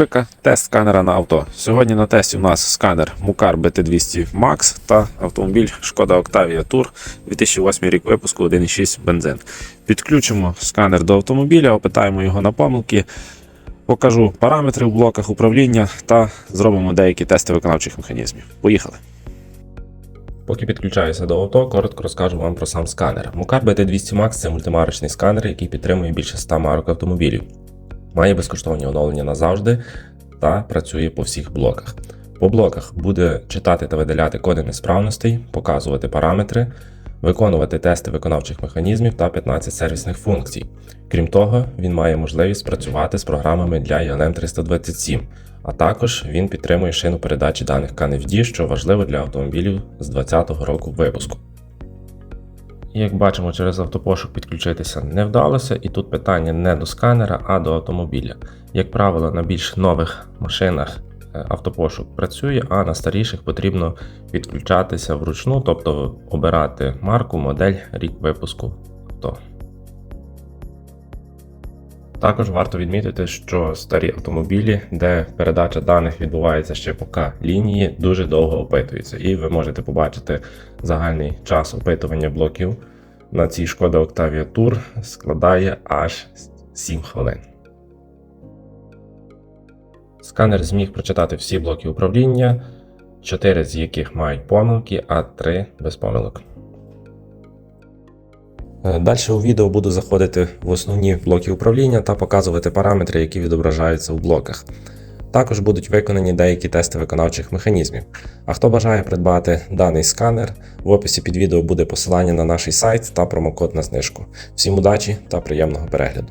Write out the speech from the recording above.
Рубрика Тест сканера на авто. Сьогодні на тесті у нас сканер Мукар BT200 Max та автомобіль Шкода Octavia Tour 2008 рік випуску 1.6 бензин. Підключимо сканер до автомобіля, опитаємо його на помилки, покажу параметри в блоках управління та зробимо деякі тести виконавчих механізмів. Поїхали. Поки підключаюся до авто, коротко розкажу вам про сам сканер. Мукар BT200 Max це мультимарочний сканер, який підтримує більше 100 марок автомобілів. Має безкоштовні оновлення назавжди та працює по всіх блоках. По блоках буде читати та видаляти коди несправностей, показувати параметри, виконувати тести виконавчих механізмів та 15 сервісних функцій. Крім того, він має можливість працювати з програмами для ILM 327, а також він підтримує шину передачі даних KNFD, що важливо для автомобілів з 2020 року випуску. Як бачимо, через автопошук підключитися не вдалося, і тут питання не до сканера, а до автомобіля. Як правило, на більш нових машинах е, автопошук працює, а на старіших потрібно підключатися вручну, тобто обирати марку, модель, рік випуску авто. Також варто відмітити, що старі автомобілі, де передача даних відбувається ще по К-лінії, дуже довго опитуються, і ви можете побачити загальний час опитування блоків на цій Шкода Octavia Tour складає аж 7 хвилин. Сканер зміг прочитати всі блоки управління, 4 з яких мають помилки, а 3 без помилок. Далі у відео буду заходити в основні блоки управління та показувати параметри, які відображаються у блоках. Також будуть виконані деякі тести виконавчих механізмів. А хто бажає придбати даний сканер, в описі під відео буде посилання на наш сайт та промокод на знижку. Всім удачі та приємного перегляду!